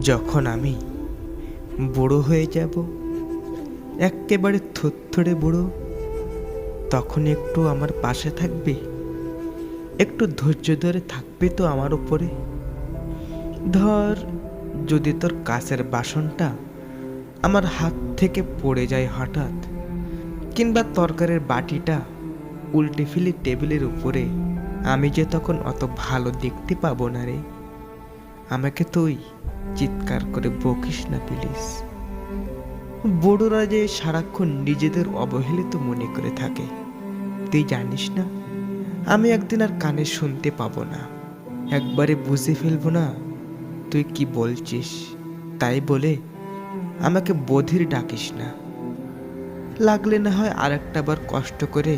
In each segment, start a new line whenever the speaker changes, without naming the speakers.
যখন আমি বুড়ো হয়ে যাব একেবারে থরথরে বুড়ো, তখন একটু আমার পাশে থাকবে, একটু ধৈর্য ধরে থাকবে তো আমার উপরে। ধর, যদি তোর কাছের বাসনটা আমার হাত থেকে পড়ে যায় হঠাৎ, কিংবা তরকারির বাটিটা উল্টে ফেলি টেবিলের উপরে, আমি যে তখন অত ভালো দেখতে পাবো না রে। আমাকে তুই চিৎকার করে, বকিস না প্লিজ। বড়রা যে সারাক্ষণ নিজেদের অবহেলিত মনে করে থাকে, তুই জানিস না? আমি একদিন আর কানে শুনতে পাবো না। একবারে বুঝে ফেলব না, তুই কি বলছিস? তাই বলে আমাকে বধির ডাকিস না। লাগলে না হয় আর বার কষ্ট করে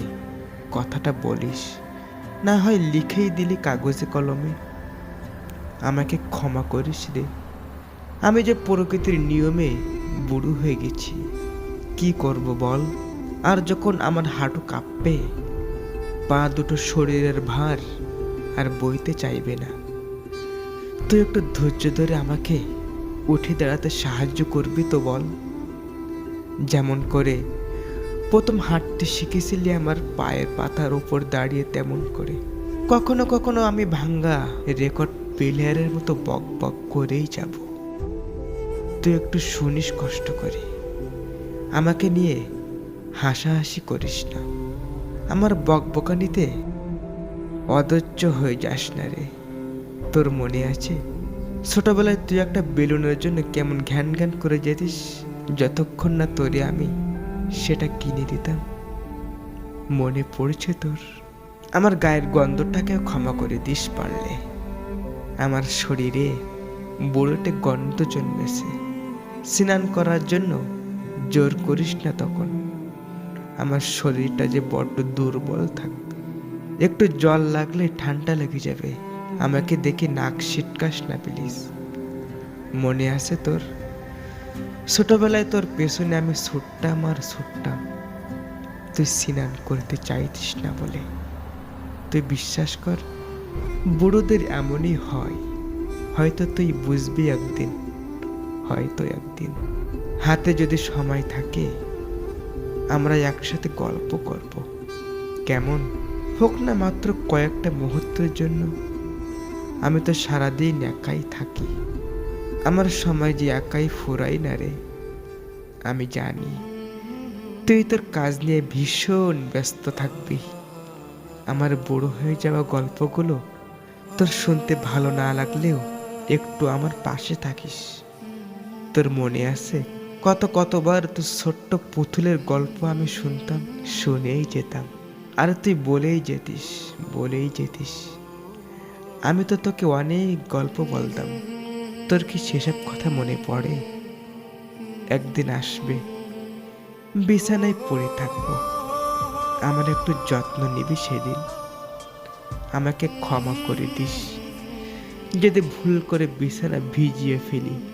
কথাটা বলিস। না হয় লিখেই দিলি কাগজে কলমে। আমাকে ক্ষমা করিস রে। আমি যে প্রকৃতির নিয়মে বুড়ো হয়ে গেছি, কি করব বল? আর যখন আমার হাঁটু কাঁপবে, পা দুটো শরীরের ভার আর বইতে চাইবে না। তুই একটু ধৈর্য ধরে আমাকে উঠে দাঁড়াতে সাহায্য করবি তো বল। যেমন করে প্রথম হাঁটতে শিখেছিলি আমার পায়ের পাতার ওপর দাঁড়িয়ে তেমন করে। কখনো কখনো আমি ভাঙ্গা রেকর্ড প্লেয়ারের মতো বক বক করেই যাব। তুই একটু শুনিস কষ্ট করে। আমাকে নিয়ে হাসাহাসি করিস না। আমার বকবকানিতে অধৈর্য হয়ে যাস না রে। তোর মনে আছে? ছোটবেলায় তুই একটা বেলুনের জন্য কেমন ঘ্যান ঘ্যান করে যেতিস, যতক্ষণ না তোরে আমি সেটা কিনে দিতাম। মনে পড়ছে তোর? আমার গায়ের গন্ধটাকে ক্ষমা করে দিস পারলে। আমার শরীরে বুড়োটে গন্ধ জন্মেছে। স্নান করার জন্য জোর করিস না তখন। আমার শরীরটা যে বড্ড দুর্বল থাক। একটু জল লাগলে ঠান্ডা লেগে যাবে। আমাকে দেখে নাক সিটকাস না, প্লিজ। মনে আছে তোর? ছোটবেলায় তোর পেছনে আমি ছুটতাম আর ছুটতাম। তুই স্নান করতে চাইতিস না বলে। তুই বিশ্বাস কর, বুড়োদের এমনই হয়। হয়তো তুই বুঝবি একদিন। হয়তো একদিন। হাতে যদি সময় থাকে, আমরা একসাথে গল্প করব। কেমন? হোক না মাত্র কয়েকটা মুহূর্তের জন্য। আমি তো সারাদিন একাই থাকি। আমার সময় যে একাই ফুরাই না রে, আমি জানি। তুই তোর কাজ নিয়ে ভীষণ ব্যস্ত থাকবি। আমার বুড়ো হয়ে যাওয়া গল্পগুলো তোর শুনতে ভালো না লাগলেও একটু আমার পাশে থাকিস। তোর মনে আছে? কত কতবার তোর ছোট্ট পুতুলের গল্প আমি শুনতাম, শুনেই যেতাম। আর তুই বলেই যেতিস বলেই যেতিস। আমি তো তোকে অনেক গল্প বলতাম। তোর কি সেসব কথা মনে পড়ে? একদিন আসবে, বিছানায় পড়ে থাকব। আমার একটু যত্ন নিবি সেদিন। আমাকে ক্ষমা করে দিস। যদি ভুল করে বিছানা ভিজিয়ে ফেলি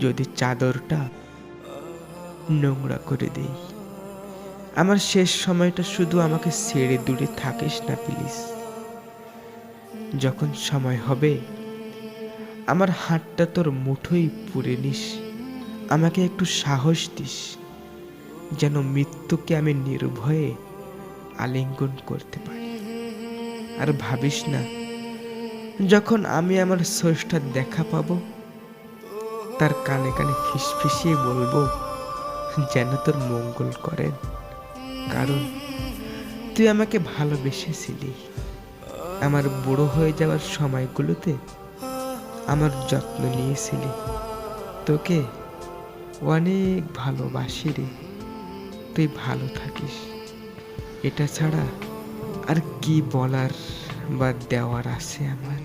যদি চাদরটা নোংরা করে দেই। আমার শেষ সময়টা শুধু আমাকে ছেড়ে দূরে থাকিস না, প্লিজ। যখন সময় হবে, আমার হাতটা তোর মুঠোই পুড়ে নিস। আমাকে একটু সাহস দিস, যেন মৃত্যুকে আমি নির্ভয়ে আলিঙ্গন করতে পারি। আর ভাবিস না, যখন আমি আমার স্রষ্টার দেখা পাবো তার কানে কানে ফিসফিসিয়ে বলব, যেন তোর মঙ্গল করেন। কারণ তুই আমাকে ভালোবেসেছিলি। আমার বুড়ো হয়ে যাওয়ার সময়গুলোতে আমার যত্ন নিয়েছিলি। তোকে অনেক ভালোবাসি রে। তুই ভালো থাকিস। এটা ছাড়া আর কি বলার বা দেওয়ার আছে আমার?